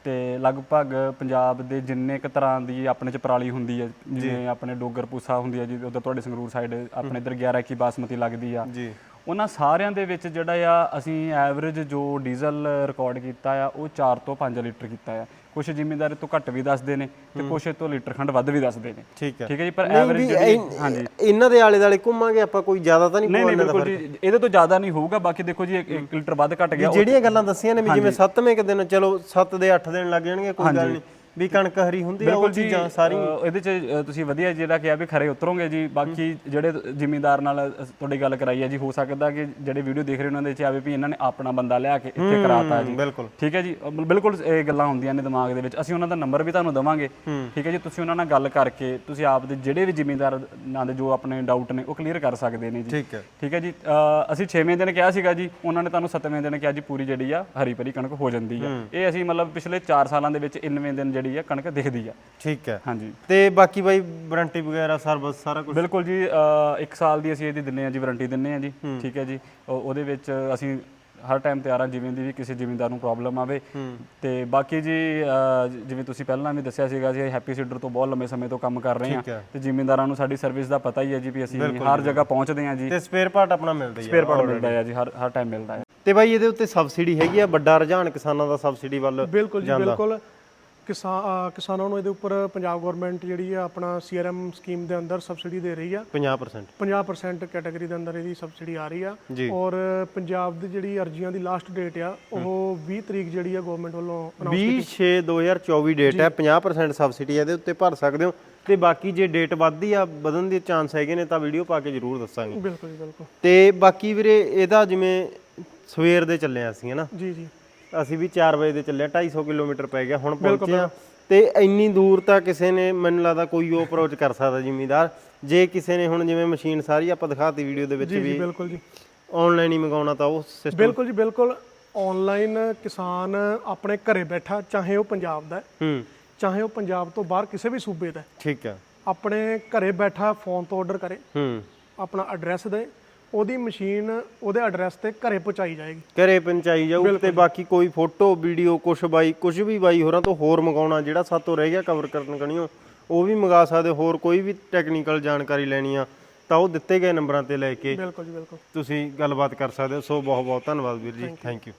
ਤੇ ਲਗਭਗ ਪੰਜਾਬ ਦੇ ਜਿੰਨੇ ਕ ਤਰ੍ਹਾਂ ਦੀ ਆਪਣੇ ਚ ਪਰਾਲੀ ਹੁੰਦੀ ਹੈ ਜਿਵੇਂ ਆਪਣੇ ਡੋਗਰ ਪੂਸਾ ਹੁੰਦੀ ਹੈ ਜੀ ਉਧਰ ਤੁਹਾਡੇ ਸੰਗਰੂਰ ਸਾਈਡ ਆਪਣੇ ਇਧਰ 11 ਕੀ ਬਾਸਮਤੀ ਲੱਗਦੀ ਆ। ਜੀ। ਉਹਨਾਂ ਸਾਰਿਆਂ ਦੇ ਵਿੱਚ ਜਿਹੜਾ ਆ ਅਸੀਂ ਐਵਰੇਜ ਜੋ ਡੀਜ਼ਲ ਰਿਕਾਰਡ ਕੀਤਾ ਆ ਉਹ 4 ਤੋਂ 5 ਲੀਟਰ ਕੀਤਾ ਆ। ਕੁਝ ਜ਼ਿਮੀਂਦਾਰ ਇਹ ਤੋਂ ਘੱਟ ਵੀ ਦੱਸਦੇ ਨੇ ਤੇ ਕੁਝ ਇਹ ਤੋਂ ਲੀਟਰ ਖੰਡ ਵੱਧ ਵੀ ਦੱਸਦੇ ਨੇ। ਠੀਕ ਹੈ। ਠੀਕ ਹੈ ਜੀ ਪਰ ਐਵਰੇਜ ਜਿਹੜੀ ਹਾਂਜੀ। ਇਹਨਾਂ ਦੇ ਆਲੇ ਦਾਲੇ ਘੁੰਮਾਂਗੇ ਆਪਾਂ ਕੋਈ ਜ਼ਿਆਦਾ ਤਾਂ ਨਹੀਂ ਨਹੀਂ ਨਹੀਂ ਬਿਲਕੁਲ ਜੀ ਇਹਦੇ ਤੋਂ ਜ਼ਿਆਦਾ ਨਹੀਂ ਹੋਊਗਾ ਬਾਕੀ ਦੇਖੋ ਜੀ 1 ਲੀਟਰ ਵੱਧ ਘਟ ਗਿਆ ਜਿਹੜੀਆਂ ਗੱਲਾਂ ਦੱਸੀਆਂ ਨੇ ਜਿਵੇਂ 7ਵੇਂ ਕ ਦਿਨ ਚਲੋ 7 ਦੇ 8 ਦਿਨ ਲੱਗ ਜਾਣਗੇ ਕੋਈ ਗੱਲ ਨਹੀਂ। ਵੀ ਕਣਕ ਹਰੀ ਹੁੰਦੀ ਆ ਉਹ ਚੀਜ਼ਾਂ ਸਾਰੀ ਇਹਦੇ ਚ ਤੁਸੀਂ ਵਧੀਆ ਜਿਹੜਾ ਕਿਹਾ ਵੀ ਖਰੇ ਉਤਰੋਗੇ ਜੀ ਬਾਕੀ ਜਿਹੜੇ ਜ਼ਿਮੀਂਦਾਰ ਨਾਲ ਤੁਹਾਡੀ ਗੱਲ ਕਰਾਈ ਹੈ ਜੀ ਹੋ ਸਕਦਾ ਕਿ ਜਿਹੜੇ ਵੀਡੀਓ ਦੇਖ ਰਹੇ ਉਹਨਾਂ ਦੇ ਚ ਆਵੇ ਵੀ ਇਹਨਾਂ ਨੇ ਆਪਣਾ ਬੰਦਾ ਲਿਆ ਕੇ ਇੱਥੇ ਕਰਾਤਾ ਜੀ। ਬਿਲਕੁਲ। ਠੀਕ ਹੈ ਜੀ ਬਿਲਕੁਲ ਇਹ ਗੱਲਾਂ ਹੁੰਦੀਆਂ ਨੇ ਦਿਮਾਗ ਦੇ ਵਿੱਚ। ਅਸੀਂ ਉਹਨਾਂ ਦਾ ਨੰਬਰ ਵੀ ਤੁਹਾਨੂੰ ਦਵਾਂਗੇ। ਠੀਕ ਹੈ ਜੀ ਤੁਸੀਂ ਉਹਨਾਂ ਨਾਲ ਗੱਲ ਕਰਕੇ ਤੁਸੀਂ ਆਪ ਦੇ ਜਿਹੜੇ ਵੀ ਜ਼ਿਮੀਂਦਾਰ ਨਾਲ ਦੇ ਜੋ ਆਪਣੇ ਡਾਊਟ ਨੇ ਉਹ ਕਲੀਅਰ ਕਰ ਸਕਦੇ ਨੇ ਜੀ। ਠੀਕ ਹੈ। ਠੀਕ ਹੈ ਜੀ ਅਸੀਂ 6ਵੇਂ ਦਿਨ ਕਿਹਾ ਸੀਗਾ ਜੀ ਉਹਨਾਂ ਨੇ ਤੁਹਾਨੂੰ 7ਵੇਂ ਦਿਨ ਕਿਹਾ ਜੀ ਪੂਰੀ ਜਿਹੜੀ ਆ ਹਰੀ ਭਰੀ ਕਣਕ ਹੋ ਜਾਂਦੀ ਆ। ਇਹ ਅਸੀਂ ਮਤਲਬ ਪਿਛਲੇ 4 ਸਾਲਾਂ ਦੇ ਵਿੱਚ 9ਵੇਂ ਦਿਨ ਜਿਹੜੀ ਆ ਕਣਕ ਦਿਖਦੀ ਆ। ਠੀਕ ਹੈ। ਹਾਂਜੀ। ਤੇ ਬਾਕੀ ਬਾਈ ਵਾਰੰਟੀ ਵਗੈਰਾ ਸਰਵਿਸ ਸਾਰਾ ਕੁਝ ਬਿਲਕੁਲ ਜੀ 1 ਸਾਲ ਦੀ ਅਸੀਂ ਇਹਦੀ ਦਿੰਨੇ ਆ ਜੀ ਵਾਰੰਟੀ ਦਿੰਨੇ ਆ ਜੀ। ਠੀਕ ਹੈ ਜੀ। ਉਹ- ਉਹਦੇ ਵਿੱਚ ਅਸੀਂ ਹਰ ਟਾਈਮ ਤਿਆਰ ਆ ਜਿਵੇਂ ਦੀ ਵੀ ਕਿਸੇ ਜ਼ਿਮੀਂਦਾਰ ਨੂੰ ਪ੍ਰੋਬਲਮ ਆਵੇ। ਤੇ ਬਾਕੀ ਜੀ ਜਿਵੇਂ ਤੁਸੀਂ ਪਹਿਲਾਂ ਵੀ ਦੱਸਿਆ ਸੀਗਾ ਜੀ ਹੈਪੀ ਸੀਡਰ ਤੋਂ ਬਹੁਤ ਲੰਮੇ ਸਮੇਂ ਤੋਂ ਕੰਮ ਕਰ ਰਹੇ ਹੈ। ਤੇ ਜ਼ਿਮੀਂਦਾਰਾਂ ਨੂੰ ਸਾਡੀ ਸਰਵਿਸ ਦਾ ਪਤਾ ਹੀ ਹੈ ਜੀ ਵੀ ਅਸੀਂ ਹਰ ਜਗ੍ਹਾ ਪਹੁੰਚਦੇ ਹਾਂ ਜੀ। ਤੇ ਸਪੇਅਰ ਪਾਰਟ ਆਪਣਾ ਮਿਲਦਾ ਹੀ ਆ ਸਪੇਅਰ ਪਾਰਟ ਮਿਲਦਾ ਹੈ ਜੀ ਹਰ ਹਰ ਟਾਈਮ ਮਿਲਦਾ ਹੈ ਤੇ ਬਾਈ ਇਹਦੇ ਉੱਤੇ ਸਬਸਿਡੀ ਹੈਗੀ ਆ ਵੱਡਾ ਰੁਝਾਨ ਕਿਸਾਨਾਂ ਦਾ ਸਬਸਿਡੀ ਵੱਲ ਬਿਲਕੁਲ ਜੀ ਬਿਲਕੁਲ। ਕਿਸਾਨ ਕਿਸਾਨਾਂ ਨੂੰ ਇਹਦੇ ਉੱਪਰ ਪੰਜਾਬ ਗਵਰਨਮੈਂਟ ਜਿਹੜੀ ਆ ਆਪਣਾ ਸੀਆਰਐਮ ਸਕੀਮ ਦੇ ਅੰਦਰ ਸਬਸਿਡੀ ਦੇ ਰਹੀ ਆ। 50% 50% ਕੈਟਾਗਰੀ ਦੇ ਅੰਦਰ ਇਹਦੀ ਸਬਸਿਡੀ ਆ ਰਹੀ ਆ। ਔਰ ਪੰਜਾਬ ਦੀ ਜਿਹੜੀ ਅਰਜ਼ੀਆਂ ਦੀ ਲਾਸਟ ਡੇਟ ਆ ਉਹ 20 ਤਰੀਕ ਜਿਹੜੀ ਆ ਗਵਰਨਮੈਂਟ ਵੱਲੋਂ announce 20/6/2024 ਡੇਟ ਹੈ 50% ਸਬਸਿਡੀ ਇਹਦੇ ਉੱਤੇ ਭਰ ਸਕਦੇ ਹੋ। ਤੇ ਬਾਕੀ ਜੇ ਡੇਟ ਵੱਧਦੀ ਆ ਵਧਣ ਦੇ ਚਾਂਸ ਹੈਗੇ ਨੇ ਤਾਂ ਵੀਡੀਓ ਪਾ ਕੇ ਜ਼ਰੂਰ ਦੱਸਾਂਗੇ। ਬਿਲਕੁਲ ਬਿਲਕੁਲ। ਤੇ ਬਾਕੀ ਵੀਰੇ ਇਹਦਾ ਜਿਵੇਂ ਸਵੇਰ ਦੇ ਚੱਲੇ ਅਸੀਂ ਹਨਾ ਜੀ ਜੀ। ਅਸੀਂ ਵੀ 4 ਵਜੇ ਦੇ ਚੱਲੇ 250 ਕਿਲੋਮੀਟਰ ਪੈ ਗਿਆ ਹੁਣ ਪਹੁੰਚੇ ਆ ਤੇ ਇੰਨੀ ਦੂਰ ਤਾਂ ਕਿਸੇ ਨੇ ਮੈਨੂੰ ਲੱਗਦਾ ਕੋਈ ਉਹ ਅਪਰੋਚ ਕਰ ਸਕਦਾ ਜ਼ਿਮੀਂਦਾਰ। ਜੇ ਕਿਸੇ ਨੇ ਹੁਣ ਜਿਵੇਂ ਮਸ਼ੀਨ ਸਾਰੀ ਆਪਾਂ ਦਿਖਾਤੀ ਵੀਡੀਓ ਦੇ ਵਿੱਚ ਜੀ ਜੀ ਵੀ ਬਿਲਕੁਲ ਜੀ। ਆਨਲਾਈਨ ਹੀ ਮੰਗਾਉਣਾ ਤਾਂ ਉਹ ਸਿਸਟਮ ਬਿਲਕੁਲ ਜੀ ਬਿਲਕੁਲ। ਆਨਲਾਈਨ ਕਿਸਾਨ ਆਪਣੇ ਘਰੇ ਬੈਠਾ ਚਾਹੇ ਉਹ ਪੰਜਾਬ ਦਾ ਹੈ, ਹੂੰ। ਚਾਹੇ ਉਹ ਪੰਜਾਬ ਤੋਂ ਬਾਹਰ ਕਿਸੇ ਵੀ ਸੂਬੇ ਦਾ ਠੀਕ ਹੈ ਆਪਣੇ ਘਰੇ ਬੈਠਾ ਫੋਨ ਤੋਂ ਆਰਡਰ ਕਰੇ। ਹੂੰ। ਆਪਣਾ ਐਡਰੈਸ ਦੇ ਉਹਦੀ ਮਸ਼ੀਨ ਉਹਦੇ ਐਡਰੈਸ ਤੇ ਘਰੇ ਪਹੁੰਚਾਈ ਜਾਏਗੀ। ਘਰੇ ਪਹੁੰਚਾਈ ਜਾਊ ਤੇ ਬਾਕੀ ਕੋਈ ਫੋਟੋ ਵੀਡੀਓ ਕੁਛ ਬਾਈ ਕੁਝ ਵੀ ਬਾਈ ਹੋਰਾਂ ਤੋਂ ਹੋਰ ਮੰਗਾਉਣਾ ਜਿਹੜਾ ਸਾਤੋਂ ਰਹਿ ਗਿਆ ਕਵਰ ਕਰਨ ਕਣੀਓ ਉਹ ਵੀ ਮੰਗਾ ਸਕਦੇ ਹੋਰ ਕੋਈ ਵੀ ਟੈਕਨੀਕਲ ਜਾਣਕਾਰੀ ਲੈਣੀ ਆ ਤਾਂ ਉਹ ਦਿੱਤੇ ਗਏ ਨੰਬਰਾਂ ਤੇ ਲੈ ਕੇ ਬਿਲਕੁਲ ਜੀ ਬਿਲਕੁਲ। ਤੁਸੀਂ ਗੱਲਬਾਤ ਕਰ ਸਕਦੇ ਹੋ। ਸੋ ਬਹੁਤ ਬਹੁਤ ਧੰਨਵਾਦ ਵੀਰ ਜੀ। Thank you